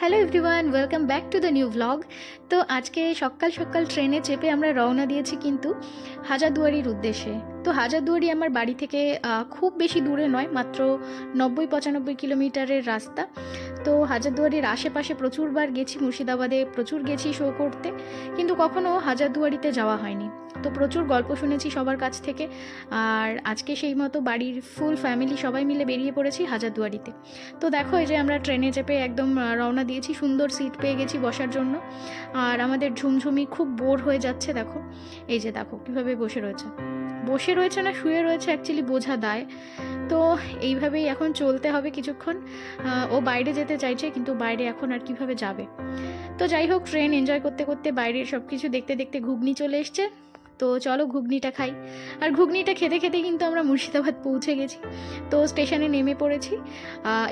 Hello everyone welcome back to the new blog তো আজকে সকাল সকাল ট্রেনে চেপে আমরা রওনা দিয়েছি কিন্তু হাজারদুয়ারির উদ্দেশ্যে। তো হাজারদুয়ারি আমার বাড়ি থেকে খুব বেশি দূরে নয়, মাত্র নব্বই পঁচানব্বই কিলোমিটারের রাস্তা। তো হাজারদুয়ারির আশেপাশে প্রচুরবার গেছি, মুর্শিদাবাদে প্রচুর গেছি শো করতে, কিন্তু কখনো হাজারদুয়ারিতে যাওয়া হয়নি। তো প্রচুর গল্প শুনেছি সবার কাছ থেকে, আর আজকে সেই মতো বাড়ির ফুল ফ্যামিলি সবাই মিলে বেরিয়ে পড়েছি হাজারদুয়ারিতে। তো দেখো এই যে আমরা ট্রেনে চেপে একদম রওনা দিয়েছি, সুন্দর সিট পেয়ে গেছি বসার জন্য। আর আমাদের ঝুমঝুমি খুব বোর হয়ে যাচ্ছে দেখো। এই যে দেখো কীভাবে বসে রয়েছে। বসে রয়েছে না, শুয়ে রয়েছে অ্যাকচুয়ালি বোঝা দায়। তো এইভাবেই এখন চলতে হবে কিছুক্ষণ। ও বাইরে যেতে চাইছে, কিন্তু বাইরে এখন আর কীভাবে যাবে? তো যাই হোক ট্রেন এনজয় করতে করতে বাইরের সব কিছু দেখতে দেখতে ঘুগনি চলে এসছে। তো চলো ঘুগনিটা খাই। আর ঘুগনিটা খেতে খেতে কিন্তু আমরা মুর্শিদাবাদ পৌঁছে গেছি। তো স্টেশনে নেমে পড়েছি।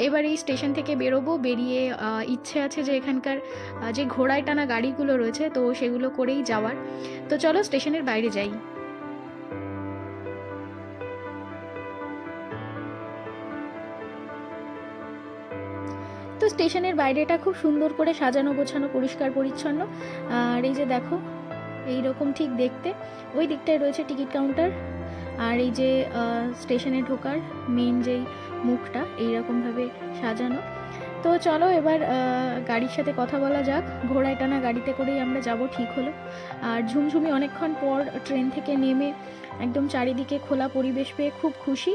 এবার এই স্টেশন থেকে বেরোবো, বেরিয়ে ইচ্ছে আছে যে এখানকার যে ঘোড়ায় টানা গাড়িগুলো রয়েছে, তো সেগুলো করেই যাওয়ার। তো চলো স্টেশনের বাইরে যাই। তো স্টেশনের বাইরেটা খুব সুন্দর করে সাজানো, গোছানো, পরিষ্কার, পরিচ্ছন্ন। আর এই যে দেখো এই রকম ঠিক দেখতে। ওই দিকটায় রয়েছে টিকিট কাউন্টার। আর এই যে স্টেশনে ঢোকার মেন যেই মুখটা, এইরকমভাবে সাজানো। তো চলো এবার গাড়ির সাথে কথা বলা যাক। ঘোড়ায় টানা গাড়িতে করেই আমরা যাব, ঠিক হলো। আর ঝুমঝুমি অনেকক্ষণ পর ট্রেন থেকে নেমে একদম চারিদিকে খোলা পরিবেশ পেয়ে খুব খুশি।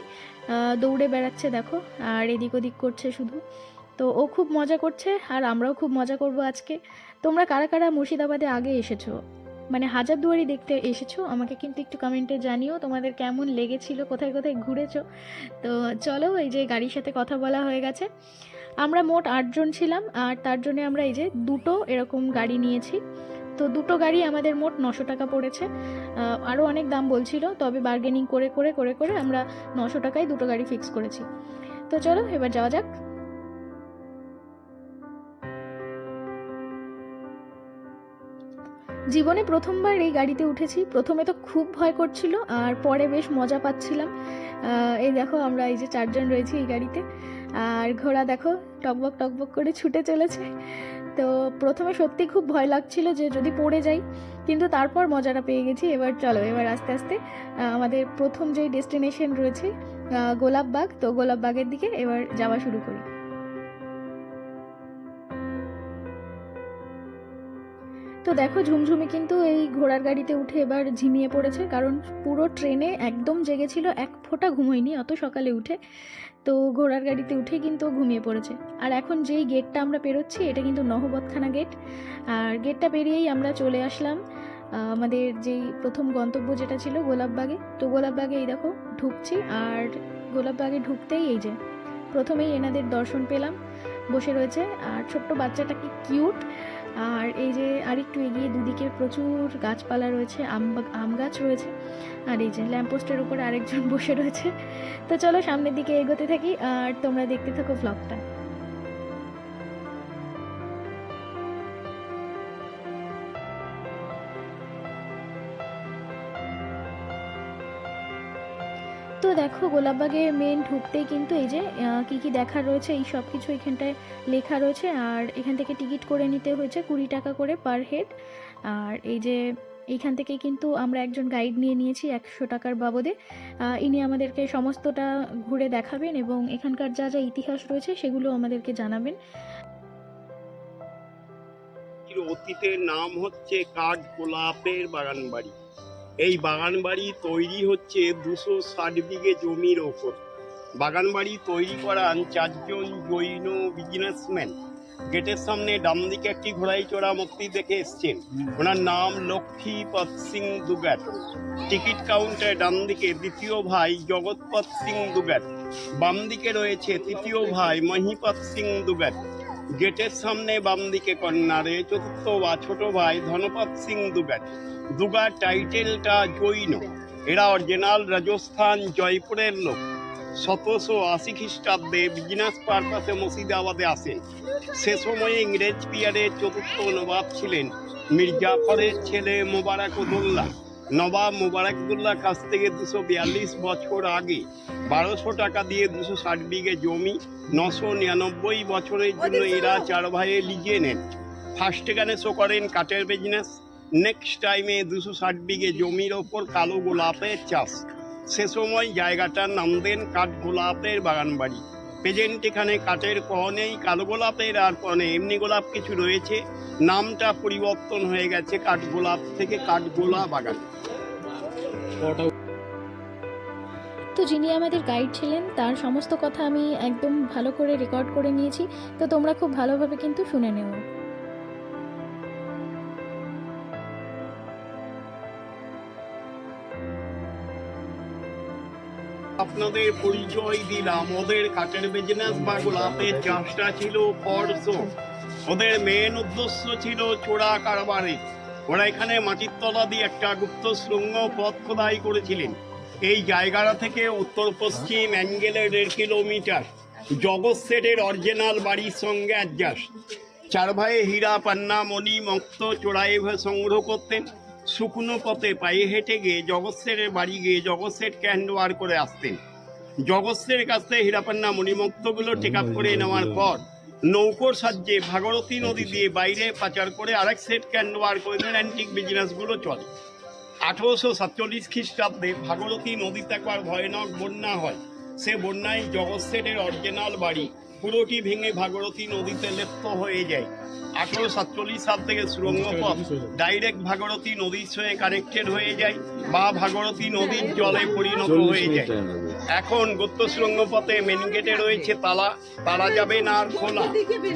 দৌড়ে বেড়াচ্ছে, দেখো। আর এদিক ওদিক করছে শুধু। তো ও খুব মজা করছে আর আমরাও খুব মজা করব আজকে। তোমরা কারা কারা মুর্শিদাবাদে আগে এসেছ? মানে হাজারদুয়ারি দেখতে এসেছ? আমাকে কিন্তু একটু কমেন্টে জানিও তোমাদের কেমন লেগেছিল, কোথায় কোথায় ঘুরেছো? তো চলো এই যে গাড়ির সাথে কথা বলা হয়ে গেছে। আমরা মোট আটজন ছিলাম আর তার জন্য আমরা এই যে দুটো এরকম গাড়ি নিয়েছি। তো দুটো গাড়ি আমাদের মোট নশো টাকা পড়েছে। আরও অনেক দাম বলছিল, তবে বার্গেনিং করে করে করে করে আমরা নশো টাকায় দুটো গাড়ি ফিক্স করেছি। তো চলো এবার যাওয়া যাক। জীবনে প্রথমবার এই গাড়িতে উঠেছি। প্রথমে তো খুব ভয় করছিল, আর পরে বেশ মজা পাচ্ছিলাম। এই দেখো আমরা এই যে চারজন রয়েছি এই গাড়িতে। আর ঘোড়া দেখো, টকবক টকবক করে ছুটে চলেছে। তো প্রথমে সত্যি খুব ভয় লাগছিল যে যদি পড়ে যাই, কিন্তু তারপর মজাটা পেয়ে গেছি। এবার চলো, এবার আস্তে আস্তে আমাদের প্রথম যেই ডেস্টিনেশন রয়েছে গোলাপবাগ তো গোলাপবাগের দিকে এবার যাওয়া শুরু করি। তো দেখো, ঝুমঝুমি কিন্তু এই ঘোড়ার গাড়িতে উঠে এবার ঝিমিয়ে পড়েছে, কারণ পুরো ট্রেনে একদম জেগেছিল, এক ফোঁটা ঘুমোয়নি, অত সকালে উঠে। তো ঘোড়ার গাড়িতে উঠে কিন্তু ঘুমিয়ে পড়েছে। আর এখন যেই গেটটা আমরা পেরোচ্ছি, এটা কিন্তু নহবতখানা গেট। আর গেটটা পেরিয়েই আমরা চলে আসলাম আমাদের যেই প্রথম গন্তব্য যেটা ছিল গোলাপবাগে। তো গোলাপবাগে এই দেখো, ঢুকছি, আর গোলাপবাগে ঢুকতেই এই যে, প্রথমেই এনাদের দর্শন পেলাম, বসে রয়েছে। আর ছোট্ট বাচ্চাটা কি কিউট আর এই যে আরেকটু এগিয়ে দুদিকে প্রচুর গাছপালা রয়েছে, আম আম গাছ রয়েছে, আর এই যে ল্যাম্পপোস্টের উপর আরেকজন বসে রয়েছে। তো চলো সামনের দিকে এগোতে থাকি, আর তোমরা দেখতে থাকো ভ্লগটা তো দেখো গোলাপবাগে মেন ঢুকতেই কিন্তু এই যে কি কি দেখার রয়েছে, এই সব কিছু এখানটায় লেখা রয়েছে। আর এখান থেকে টিকিট করে নিতে হয়েছে কুড়ি টাকা করে পার হেড আর এই যে এইখান থেকে কিন্তু আমরা একজন গাইড নিয়ে নিয়েছি একশো টাকার বাবদে। ইনি আমাদেরকে সমস্তটা ঘুরে দেখাবেন এবং এখানকার যা যা ইতিহাস রয়েছে সেগুলো আমাদেরকে জানাবেন। অতীতের নাম হচ্ছে কাঠ গোলাপের বাগান বাড়ি এই বাগান বাড়ি তৈরি হচ্ছে দুশো ষাট বিঘে জমির ওপর। বাগান বাড়ি তৈরি করান চারজন জৈন বিজনেসম্যান। গেটের সামনে ডান দিকে একটি ঘোড়াই চড়া মূর্তি দেখে এসছেন। ওনার নাম লক্ষ্মীপদ সিং দুগাট টিকিট কাউন্টার ডান দিকে দ্বিতীয় ভাই জগৎপদ সিং দুগাট বাম দিকে রয়েছে তৃতীয় ভাই মহিপদ সিং দুগাট গেটের সামনে বাম দিকে কর্নারে চতুর্থ বা ছোট ভাই ধনপত সিং দুগাট দুগার টাইটেলটা জৈন। এরা অরিজিনাল রাজস্থান জয়পুরের লোক। সতেরোশো আশি খ্রিস্টাব্দে বিজনেস পারপাসে মুর্শিদাবাদে আসেন। সে সময়ে ইংরেজ পিয়ারের চতুর্থ নবাব ছিলেন। মির্জাফরের ছেলে মোবারক উদৌল্লা নবাব মোবারকদুল্লাহ কাছ থেকে দুশো বিয়াল্লিশ বছর আগে বারোশো টাকা দিয়ে দুশো ষাট বিঘে জমি নশো নিরানব্বই বছরের জন্য এরা চার ভাইয়ে লিজে নেন। ফার্স্ট এখানে শো করেন কাঠের বিজনেস নেক্সট টাইমে দুশো ষাট বিঘে জমির ওপর কালো গোলাপের চাষ। সে সময় জায়গাটার নাম দেন কাঠ গোলাপের বাগান বাড়ি। প্রেজেন্ট এখানে কাঠের ক নেই, কালো গোলাপের আর ক নেই, এমনি গোলাপ কিছু রয়েছে। নামটা পরিবর্তন হয়ে গেছে কাঠ গোলাপ থেকে কাঠ গোলা বাগান। তো যিনি আমাদের গাইড ছিলেন, তার সমস্ত কথা আমি একদম ভালো করে রেকর্ড করে নিয়েছি। তো তোমরা খুব ভালোভাবে কিন্তু শুনে নেও। আপনাদের পরিচয় দিলাম। ওদের কাঠের বিজনেস বা গোলাপের চাষটা ছিল ফরস। ওদের মেন উদ্দেশ্য ছিল চোরা কারবারে। ওরা এখানে মাটির তলা দিয়ে একটা গুপ্ত শৃঙ্গ পথ খোদাই করেছিলেন। এই জায়গাটা থেকে উত্তর পশ্চিম অ্যাঙ্গেলে দেড় কিলোমিটার জগৎ সেটের অরিজিনাল বাড়ির সঙ্গে অ্যাডজাস্ট চার ভাইয়ে হীরা, পান্না, মণি, মক্ত, চোরাই সংগ্রহ করতেন। শুকনো পথে পায়ে হেঁটে গিয়ে জগৎ সেটের বাড়ি গিয়ে জগৎ সেটকে হ্যান্ডওভার করে আসতেন। জগৎ সেটের কাছ থেকে হীরাপান্না মণিমুক্তগুলো টেক আপ করে নেওয়ার পর নৌকোর সাহায্যে ভাগরথী নদী দিয়ে বাইরে পাচার করে আরেক সেট হ্যান্ডওভার করে দেন অ্যান্টিক বিজনেসগুলো চলে। আঠেরোশো সাতচল্লিশ খ্রিস্টাব্দে ভাগরথী নদীতে একবার ভয়ানক বন্যা হয়। সে বন্যায় জগৎ সেটের অরিজিনাল বাড়ি পুরোটি ভেঙে ভাগরথী নদীতে লেপ্ত হয়ে যায়। আঠেরো সাতচল্লিশ সাল থেকে সুরঙ্গ পথ ডাইরেক্ট ভাগরথী নদীর সঙ্গে কানেক্টেড হয়ে যায় বা ভাগরথী নদীর জলে পরিণত হয়ে যায়। এখন গুপ্ত সুরঙ্গ পথে মেন গেটে রয়েছে তালা তালা যাবে না আর খোলা।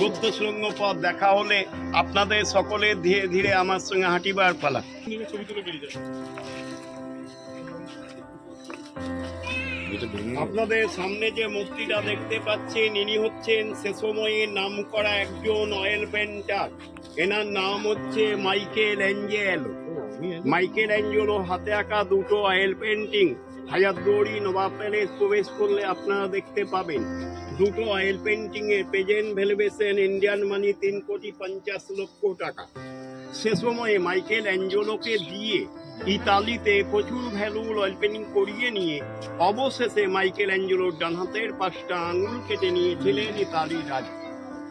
গুপ্ত সুরঙ্গ পথ দেখা হলে আপনাদের সকলে ধীরে ধীরে আমার সঙ্গে হাঁটিবার পালা। আপনাদের সামনে যে মূর্তিটা দেখতে পাচ্ছেন, ইনি হচ্ছেন সে সময়ে নাম করা একজন অয়েল পেন্টার। এনার নাম হচ্ছে মাইকেল অ্যাঞ্জেল। মাইকেল অ্যাঞ্জেলো হাতে আঁকা দুটো oil painting. Hazarduari Nawab palace প্রবেশ করলে আপনারা দেখতে পাবেন। দুটো অয়েল পেন্টিং এর প্রেজেন্ট ভ্যালুয়েশন ইন্ডিয়ান মানি তিন কোটি পঞ্চাশ লক্ষ টাকা। সে সময়ে মাইকেল অ্যাঞ্জেলোকে দিয়ে ইতালিতে প্রচুর ভ্যালুর অয়েল পেন্টিং করিয়ে নিয়ে অবশেষে মাইকেল অ্যাঞ্জেলোর ডানহাতের পাঁচটা আঙুল কেটে নিয়েছিলেন ইতালির রাজ।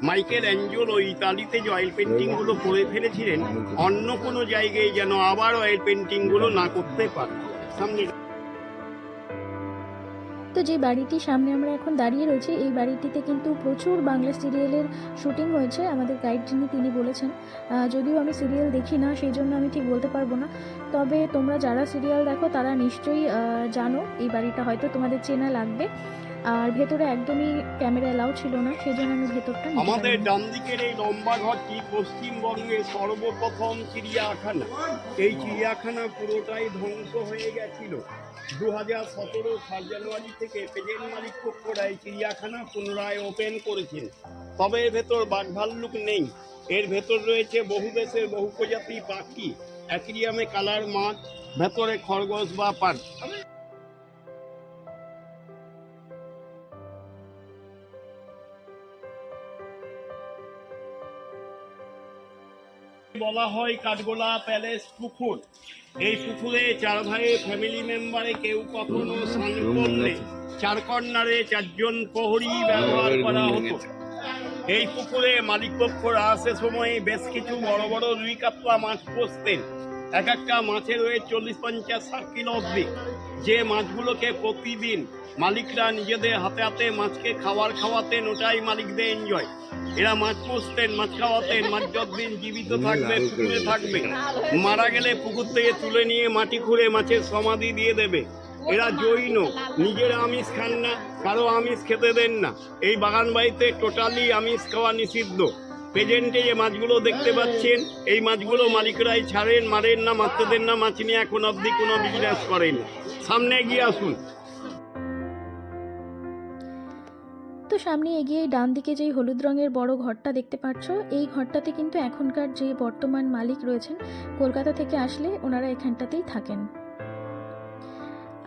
মাইকেল অ্যাঞ্জেলো ইতালিতে যে অয়েল পেন্টিংগুলো করে ফেলেছিলেন, অন্য কোনো জায়গায় যেন আবার অয়েল পেন্টিংগুলো না করতে পারে সামনে যে বাড়িটি সামনে আমরা এখন দাঁড়িয়ে রয়েছি, এই বাড়িটিতে কিন্তু প্রচুর বাংলা সিরিয়ালের শুটিং হয়েছে, আমাদের গাইড যিনি, তিনি বলেছেন। যদিও আমি সিরিয়াল দেখি না, সেই জন্য আমি ঠিক বলতে পারব না। তবে তোমরা যারা সিরিয়াল দেখো, তারা নিশ্চয়ই জানো, এই বাড়িটা হয়তো তোমাদের চেনা লাগবে। আর ভেতরে একদমই ক্যামেরা এলাও ছিল না সেই জন্য আমি ভেতরটা আমাদের। ডান দিকের এই লম্বা ঘরটি পশ্চিমবঙ্গের সর্বপ্রথম চিড়িয়াখানা? এই চিড়িয়াখানা পুরোটাই ধ্বংস হয়ে গেছিল। দু হাজার সতেরো সাত জানুয়ারি থেকে প্রেজেন্ট মালিক পক্ষরা এই চিড়িয়াখানা পুনরায় ওপেন করেছেন। তবে এর ভেতর বাঘ ভাল্লুক নেই। এর ভেতর রয়েছে বহু দেশের বহু প্রজাতি পাখি। অ্যাকুরিয়ামে কালার মাছ ভেতরে খরগোশ বা পাট বলা হয় কাঠগোলা প্যালেস পুকুর। এই পুকুরে চার ভাইয়ের ফ্যামিলি মেম্বারে কেউ কখনো স্নান করলে চার কর্নারে চারজন প্রহরী ব্যবহার করা হতো। এই পুকুরে মালিক পক্ষরা সে সময়ে বেশ কিছু বড় বড় রুই কাতলা মাছ পুষতেন। এক একটা মাছের ওয়েট চল্লিশ পঞ্চাশ ষাট কিলো অব্দি যে মাছগুলোকে প্রতিদিন মালিকরা নিজেদের হাতে হাতে মাছকে খাবার খাওয়াতেন, ওটাই মালিকদের এনজয় এরা মাছ পুষতেন মাছ খাওয়াতেন মাছ যতদিন জীবিত থাকবে পুকুরে থাকবে। মারা গেলে পুকুর থেকে তুলে নিয়ে মাটি খুঁড়ে মাছের সমাধি দিয়ে দেবে। এরা জৈন নিজেরা আমিষ খান না কারও আমিষ খেতে দেন না। এই বাগান বাড়িতে টোটালি আমিষ খাওয়া নিষিদ্ধ। প্রেজেন্টে যে মাছগুলো দেখতে পাচ্ছেন এই মাছগুলো মালিকরাই ছাড়েন মারেন না মারতে দেন না মাছ নিয়ে এখন অবধি কোনো বিজনেস করেন। সামনে এগিয়ে আসুন। তো সামনে এগিয়ে ডান দিকে যেই হলুদ রঙের বড় ঘরটা দেখতে পাচ্ছ এই ঘরটাতে কিন্তু এখনকার যে বর্তমান মালিক রয়েছেন কলকাতা থেকে আসলে ওনারা এখানটাতেই থাকেন।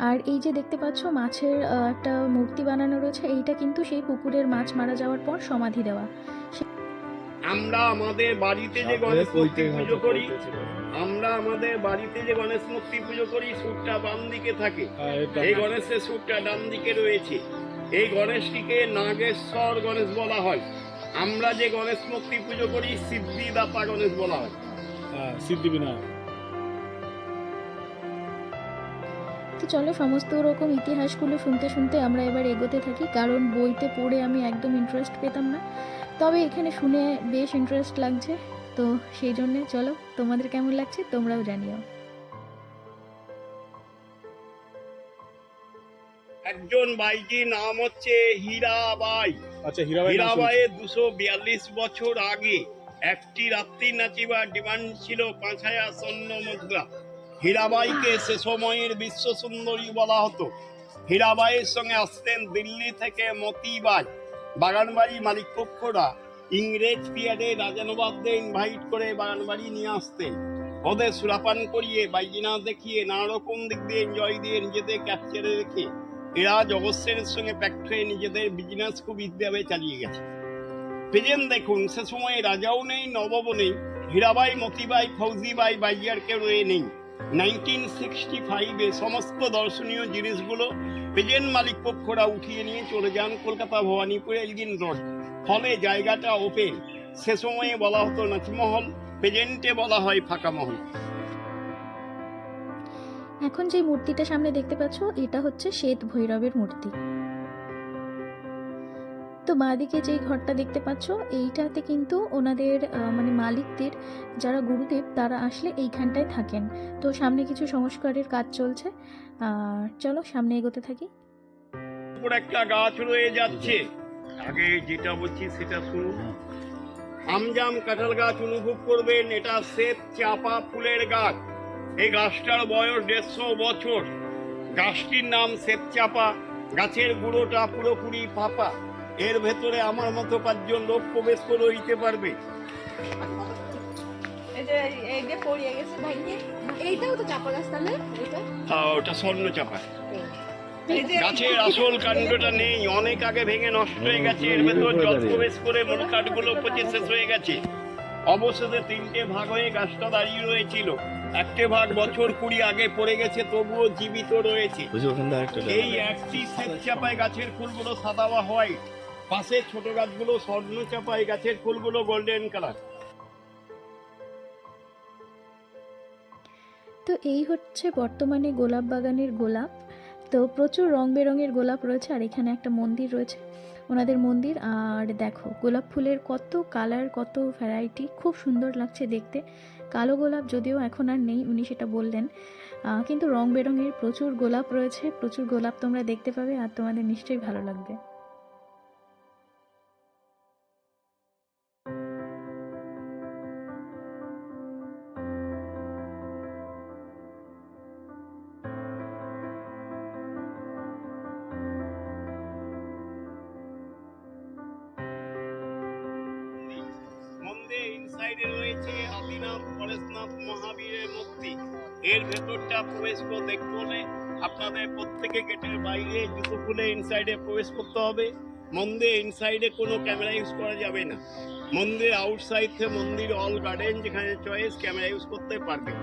আর এই যে দেখতে পাচ্ছ মাছের একটা মূর্তি বানানো রয়েছে এইটা কিন্তু সেই পুকুরের মাছ মারা যাওয়ার পর সমাধি দেওয়া। আমরা আমাদের বাড়িতে যে গণেশ মূর্তি পুজো করি আমরা আমাদের বাড়িতে যে গণেশ মূর্তি পুজো করি সুরটা বাম দিকে থাকে। এই গণেশের সুরটা ডান দিকে রয়েছে। এই গণেশটিকে নাগেশ্বর গণেশ বলা হয়। আমরা যে গণেশ মূর্তি পুজো করি সিদ্ধিদাতা গণেশ বলা হয়। সিদ্ধি বিনায়ক তো চলো সমস্ত রকম ইতিহাসগুলো শুনতে শুনতে আমরা এবার এগোতে থাকি কারণ বইতে পড়ে আমি একদম ইন্টারেস্ট পেতাম না। তবে এখানে শুনে বেশ ইন্টারেস্ট লাগছে তো সেই জন্যে চলো তোমাদের কেমন লাগছে তোমরাও জানিও। একজন বাইজির নাম হচ্ছে হীরাবাই। আচ্ছা হীরাবাই। হীরাবাইয়ের দুশো বিয়াল্লিশ বছর আগে একটি রাত্রি নাচিবার ডিমান্ড ছিল পাঁচ হাজার স্বর্ণ মুদ্রা। হীরাবাইকে সে সময়ের বিশ্ব সুন্দরী বলা হতো। হীরাবাইয়ের সঙ্গে আসতেন দিল্লি থেকে মতিবাই। বাগানবাড়ি মালিক পক্ষরা ইংরেজ পিরিয়ডে রাজানবাবদের ইনভাইট করে বাগানবাড়ি নিয়ে আসতেন। ওদের সুরাপান করিয়ে বাইজিনা দেখিয়ে নানা রকম দিক দিয়ে এনজয় দিয়ে নিজেদের ক্যাপচারে রেখে এরা জগৎসেনের সঙ্গে প্যাক্টরে নিজেদের বিজনেস খুব বিদ্যাবে চালিয়ে গেছে। প্রেজেন্ট দেখুন, সে সময় রাজাও নেই, নবাবও নেই, হীরাবাই, মতিবাই, ফৌজিবাই বাইজিয়ার কেউ রয়ে নেই। নাইনটিন সিক্সটি ফাইভে সমস্ত দর্শনীয় জিনিসগুলো প্রেজেন্ট মালিক পক্ষরা উঠিয়ে নিয়ে চলে যান কলকাতা ভবানীপুর এলগিন রোড ফলে জায়গাটা ওপেন সে সময়ে বলা হতো নাচিমহল, প্রেজেন্টে বলা হয় ফাঁকা মহল। এখন যে মূর্তিটা সামনে দেখতে পাচ্ছ, এটা হচ্ছে শ্বেত ভৈরবের মূর্তি। তো বাঁদিকে যেই ঘরটা দেখতে পাচ্ছ, এইটাতে কিন্তু ওনাদের মানে মালিকদের যারা গুরুদেব, তারা আসলে এইখানটায় থাকেন। তো সামনে কিছু সংস্কারের কাজ চলছে। আর চলো সামনে এগোতে থাকি। একটা গাছ রয়ে যাচ্ছে। আগে যেটা বলছি সেটা শুনুন। আমজাম কাঁঠাল গাছ অনুভব করবেন, এটা শ্বেত চাপা ফুলের গাছ। এই গাছটার বয়স দেড়শো বছর। গাছটির নাম শ্বেত চাপা গাছের গুঁড়োটা পুরোপুরি ফাঁপা। এর ভেতরে আমার মতো পাঁচজন লোক প্রবেশ করে দিতে পারবে। হ্যাঁ, ওটা স্বর্ণ চাপা গাছের আসল কাণ্ডটা নেই অনেক আগে ভেঙে নষ্ট হয়ে গেছে এর ভেতর জল প্রবেশ করে মূল কাঠগুলো পচে শেষ হয়ে গেছে। অবশেষে তিনটে ভাগ হয়ে গাছটা দাঁড়িয়ে রয়েছিল। একটা ভাগ বছর কুড়ি আগে পড়ে গেছে তবুও জীবিত রয়েছে। এই একটি শ্বেত গাছের ফুলগুলো সাদা বা হোয়াইট। পাশে ছোট গাছগুলো স্বর্ণ চাপায় গাছের ফুলগুলো গোল্ডেন কালার। তো এই হচ্ছে বর্তমানে গোলাপ বাগানের গোলাপ। তো প্রচুর রং বেরঙের গোলাপ রয়েছে আর এখানে একটা মন্দির রয়েছে। ওনাদের মন্দির আর দেখো গোলাপ ফুলের কত কালার কত ভ্যারাইটি খুব সুন্দর লাগছে দেখতে। কালো গোলাপ যদিও এখন আর নেই, উনি সেটা বললেন। কিন্তু রং বেরঙের প্রচুর গোলাপ রয়েছে, প্রচুর গোলাপ তোমরা দেখতে পাবে আর তোমাদের নিশ্চয়ই ভালো লাগবে। পরেশনাথ মহাবীরের মূর্তি এর ভেতরটা প্রবেশ করে দেখতে হলে আপনাদের প্রত্যেকে গেটের বাইরে জুতো খুলে ইনসাইডে প্রবেশ করতে হবে। মন্দির ইনসাইডে কোনো ক্যামেরা ইউজ করা যাবে না। মন্দির আউটসাইড থেকে মন্দির অল গার্ডেন যেখানে চয়েস ক্যামেরা ইউজ করতে পারবে।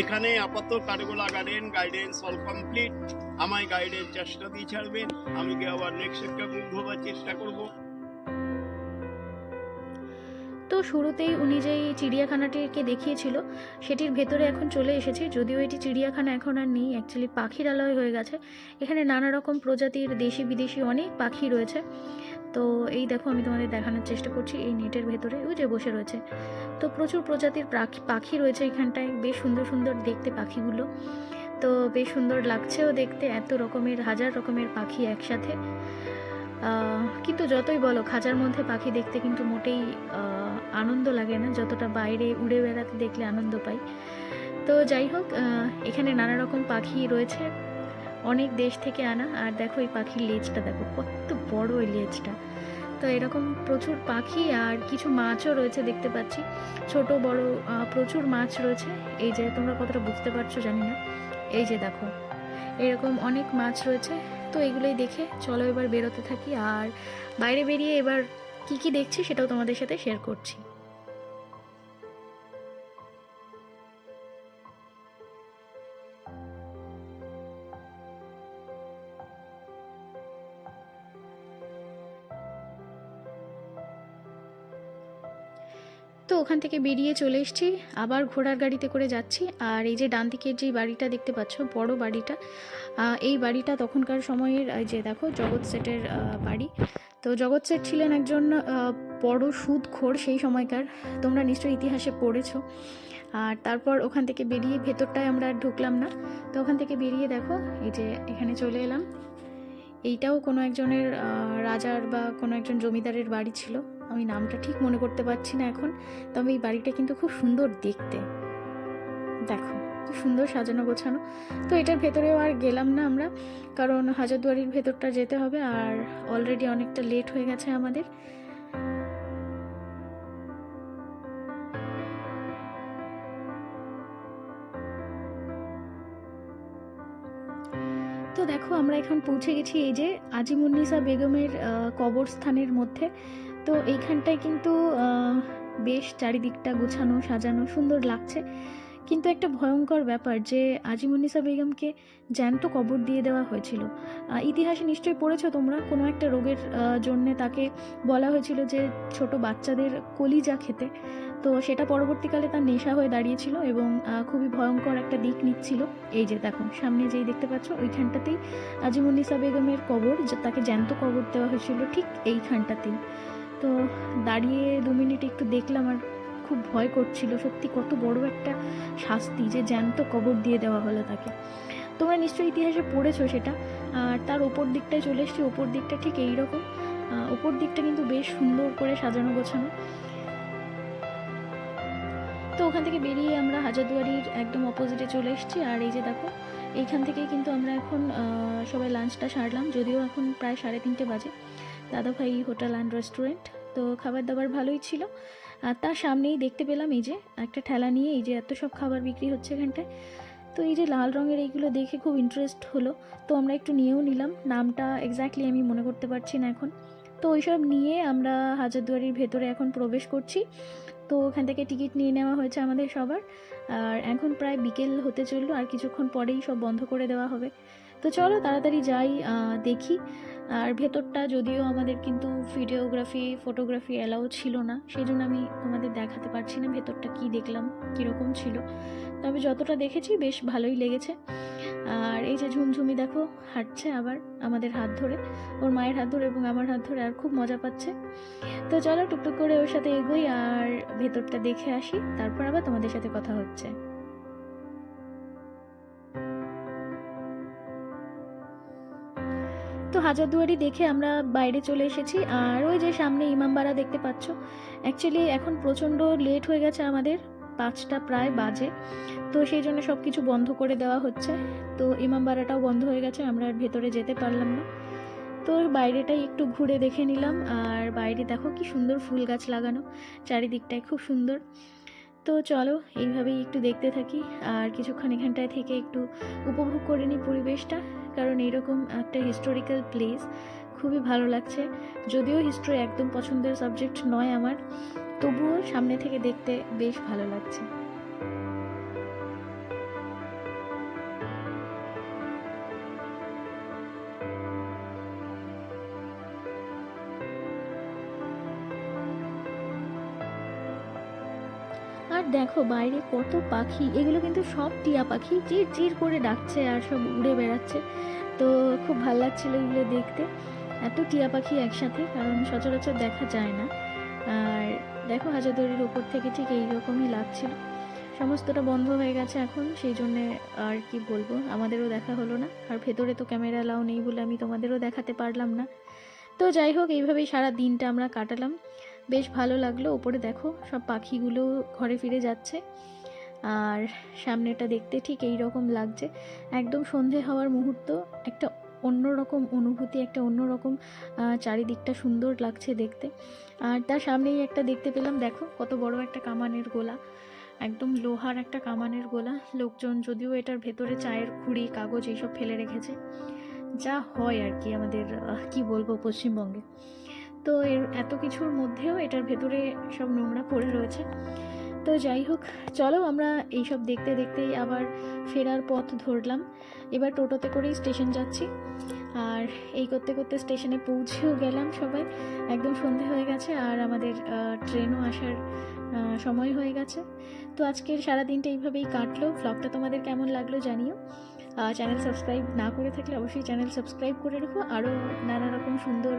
এখানে আপাতত Kathgola garden guidance all complete আমায় গাইডের চেষ্টা দিয়ে ছাড়বেন। আমি কি আবার নেক্সট একটা মুভ হবার চেষ্টা করব। তো শুরুতেই উনি যেই চিড়িয়াখানাটিকে দেখিয়েছিল, সেটির ভেতরে এখন চলে এসেছে। যদিও এটি চিড়িয়াখানা এখন আর নেই অ্যাকচুয়ালি পাখিরালয় হয়ে গেছে। এখানে নানা রকম প্রজাতির দেশি বিদেশি অনেক পাখি রয়েছে। তো এই দেখো আমি তোমাদের দেখানোর চেষ্টা করছি এই নেটের ভেতরে, ওই যে বসে রয়েছে। তো প্রচুর প্রজাতির পাখি পাখি রয়েছে এখানটায়, বেশ সুন্দর সুন্দর দেখতে পাখিগুলো। তো বেশ সুন্দর লাগছেও দেখতে, এত রকমের, হাজার রকমের পাখি একসাথে। কিন্তু যতই বলো, খাঁচার মধ্যে পাখি দেখতে কিন্তু মোটেই আনন্দ লাগে না, যতটা বাইরে উড়ে বেড়াতে দেখলে আনন্দ পাই। তো যাই হোক এখানে নানা রকম পাখি রয়েছে। অনেক দেশ থেকে আনা, আর দেখো এই পাখির লেজটা, দেখো কত বড় এই লেজটা। তো এরকম প্রচুর পাখি আর কিছু মাছও রয়েছে দেখতে পাচ্ছি। ছোট, বড় প্রচুর মাছ রয়েছে। এই যে তোমরা কতটা বুঝতে পারছ জানি না। এই যে দেখো, এরকম অনেক মাছ রয়েছে। তো এগুলোই দেখে চলো এবার বেরোতে থাকি। আর বাইরে বেরিয়ে এবার কি কি দেখছি সেটাও তোমাদের সাথে শেয়ার করছি। ওখান থেকে বেরিয়ে চলে এসেছি। আবার ঘোড়ার গাড়িতে করে যাচ্ছি। আর এই যে ডান দিকের যে বাড়িটা দেখতে পাচ্ছ, বড় বাড়িটা এই বাড়িটা তখনকার সময়ের যে দেখো, জগৎ সেটের বাড়ি। তো জগৎ সেট ছিলেন একজন বড় সুদখোর সেই সময়কার। তোমরা নিশ্চয়ই ইতিহাসে পড়েছো। আর তারপর ওখান থেকে বেরিয়ে ভেতরটায় আমরা আর ঢুকলাম না। তো ওখান থেকে বেরিয়ে দেখো, এই যে এখানে চলে এলাম। এইটাও কোনো একজনের রাজার বা কোনো একজন জমিদারের বাড়ি ছিল। আমি নামটা ঠিক মনে করতে পারছি না এখন, তবে এই বাড়িটা কিন্তু খুব সুন্দর দেখতে। দেখো সুন্দর সাজানো গোছানো। তো এটার ভেতরেও আর গেলাম না আমরা, কারণ হাজারদুয়ারির ভেতরটা যেতে হবে আর অলরেডি অনেকটা লেট হয়ে গেছে আমাদের। তো দেখো, আমরা এখন পৌঁছে গেছি এই যে আজিমুন্নিসা বেগমের কবরস্থানের মধ্যে। তো এইখানটায় কিন্তু বেশ চারিদিকটা গোছানো, সাজানো, সুন্দর লাগছে। কিন্তু একটা ভয়ঙ্কর ব্যাপার যে, আজিমুন্নিসা বেগমকে জ্যান্ত কবর দিয়ে দেওয়া হয়েছিল। ইতিহাসে নিশ্চয়ই পড়েছো তোমরা, কোনো একটা রোগের জন্যে তাকে বলা হয়েছিল যে, ছোট বাচ্চাদের কলিজা খেতে। তো সেটা পরবর্তীকালে তার নেশা হয়ে দাঁড়িয়েছিল এবং খুবই ভয়ঙ্কর একটা দিক নিচ্ছিল। এই যে দেখো, সামনে যেই দেখতে পাচ্ছ, ওইখানটাতেই আজিমুন্নিসা বেগমের কবর তাকে জ্যান্ত কবর দেওয়া হয়েছিল ঠিক এইখানটাতেই। তো দাঁড়িয়ে দু মিনিট একটু দেখলাম আর খুব ভয় করছিল। সত্যি কত বড় একটা শাস্তি যে জ্যান্ত কবর দিয়ে দেওয়া হলো তাকে। তোমরা নিশ্চয়ই ইতিহাসে পড়েছো সেটা। আর তার ওপর দিকটায় চলে এসছি, ওপর দিকটা ঠিক এই রকম ওপর দিকটা কিন্তু বেশ সুন্দর করে সাজানো গোছানো। তো ওখান থেকে বেরিয়ে আমরা হাজারদুয়ারির একদম অপোজিটে চলে এসেছি। আর এই যে দেখো, এইখান থেকেই কিন্তু আমরা এখন সবাই লাঞ্চটা সারলাম। যদিও এখন প্রায় সাড়ে তিনটে বাজে। দাদাভাই হোটেল অ্যান্ড রেস্টুরেন্ট তো খাবার দাবার ভালোই ছিল। আর তার সামনেই দেখতে পেলাম এই যে একটা ঠেলা নিয়ে এই যে এত সব খাবার বিক্রি হচ্ছে এখানটায়। তো এই যে লাল রঙের এইগুলো দেখে খুব ইন্টারেস্ট হলো। তো আমরা একটু নিয়েও নিলাম। নামটা এক্স্যাক্টলি আমি মনে করতে পারছি না এখন। তো ওইসব নিয়ে আমরা হাজারদুয়ারির ভেতরে এখন প্রবেশ করছি। তো ওখান থেকে টিকিট নিয়ে নেওয়া হয়েছে আমাদের সবার। আর এখন প্রায় বিকেল হতে চলল, আর কিছুক্ষণ পরেই সব বন্ধ করে দেওয়া হবে। তো চলো তাড়াতাড়ি যাই দেখি। আর ভেতরটা যদিও আমাদের কিন্তু ভিডিওগ্রাফি ফটোগ্রাফি অ্যালাউ ছিল না সেই জন্য আমি তোমাদের দেখাতে পারছি না ভেতরটা কি দেখলাম, কীরকম ছিল। তবে যতটা দেখেছি বেশ ভালোই লেগেছে। আর এই যে ঝুমঝুমি দেখো, হাঁটছে আবার আমাদের হাত ধরে। ওর মায়ের হাত ধরে এবং আমার হাত ধরে, আর খুব মজা পাচ্ছে। তো চলো টুকটুক করে ওর সাথে এগোই, আর ভেতরটা দেখে আসি, তারপর আবার তোমাদের সাথে কথা হচ্ছে। হাজারদুয়ারি দেখে আমরা বাইরে চলে এসেছি। আর ওই যে সামনে ইমামবাড়া দেখতে পাচ্ছ। অ্যাকচুয়ালি এখন প্রচণ্ড লেট হয়ে গেছে আমাদের। পাঁচটা প্রায় বাজে। তো সেই জন্য সব কিছু বন্ধ করে দেওয়া হচ্ছে। তো ইমামবাড়াটাও বন্ধ হয়ে গেছে, আমরা আর ভেতরে যেতে পারলাম না। তো বাইরেটাই একটু ঘুরে দেখে নিলাম। আর বাইরে দেখো কি সুন্দর ফুল গাছ লাগানো। চারিদিকটায় খুব সুন্দর। তো চলো, এইভাবেই একটু দেখতে থাকি। আর কিছুক্ষণ এখানটায় থেকে একটু উপভোগ করে নিই পরিবেশটা, কারণ এরকম একটা হিস্টোরিক্যাল প্লেস খুবই ভালো লাগছে। যদিও হিস্ট্রি একদম পছন্দের সাবজেক্ট নয় আমার, তবুও সামনে থেকে দেখতে বেশ ভালো লাগছে। দেখো বাইরে কত পাখি, এগুলো কিন্তু সব টিয়া পাখি চির চির করে ডাকছে আর সব উড়ে বেড়াচ্ছে। তো খুব ভালো লাগছিল এগুলো দেখতে। এত টিয়া পাখি একসাথে, কারণ সচরাচর দেখা যায় না। আর দেখো হাজারদুয়ারির ওপর থেকে ঠিক এইরকমই লাগছিল। সমস্তটা বন্ধ হয়ে গেছে এখন, সেই জন্যে আর কি বলব, আমাদেরও দেখা হলো না। আর ভেতরে তো ক্যামেরা লাও নেই বলে আমি তোমাদেরও দেখাতে পারলাম না। তো যাই হোক, এইভাবেই সারা দিনটা আমরা কাটালাম। বেশ ভালো লাগল। ওপরে দেখো সব পাখিগুলো ঘরে ফিরে যাচ্ছে। আর সামনেটা দেখতে ঠিক এই রকম লাগছে। একদম সন্ধে হওয়ার মুহূর্ত, একটা অন্যরকম অনুভূতি, একটা অন্যরকম চারিদিকটা সুন্দর লাগছে দেখতে। আর তার সামনেই একটা দেখতে পেলাম, দেখো কত বড় একটা কামানের গোলা। একদম লোহার একটা কামানের গোলা। লোকজন যদিও এটার ভেতরে চায়ের খুঁড়ি, কাগজ এইসব ফেলে রেখেছে। যা হয় আর কি আমাদের কি বলব পশ্চিমবঙ্গে। তো এর এত কিছুর মধ্যেও এটার ভেতরে সব নোংরা পড়ে রয়েছে। তো যাই হোক, চলো আমরা এইসব দেখতে দেখতেই আবার ফেরার পথ ধরলাম। এবার টোটোতে করেই স্টেশন যাচ্ছি। আর এই করতে করতে স্টেশনে পৌঁছেও গেলাম সবাই। একদম সন্ধে হয়ে গেছে আর আমাদের ট্রেনও আসার সময় হয়ে গেছে। তো আজকের সারা দিনটা এইভাবেই কাটলো। ভ্লগটা তোমাদের কেমন লাগল জানিও। চ্যানেল সাবস্ক্রাইব না করে থাকলে অবশ্যই চ্যানেল সাবস্ক্রাইব করে রেখো। আরও নানা রকম সুন্দর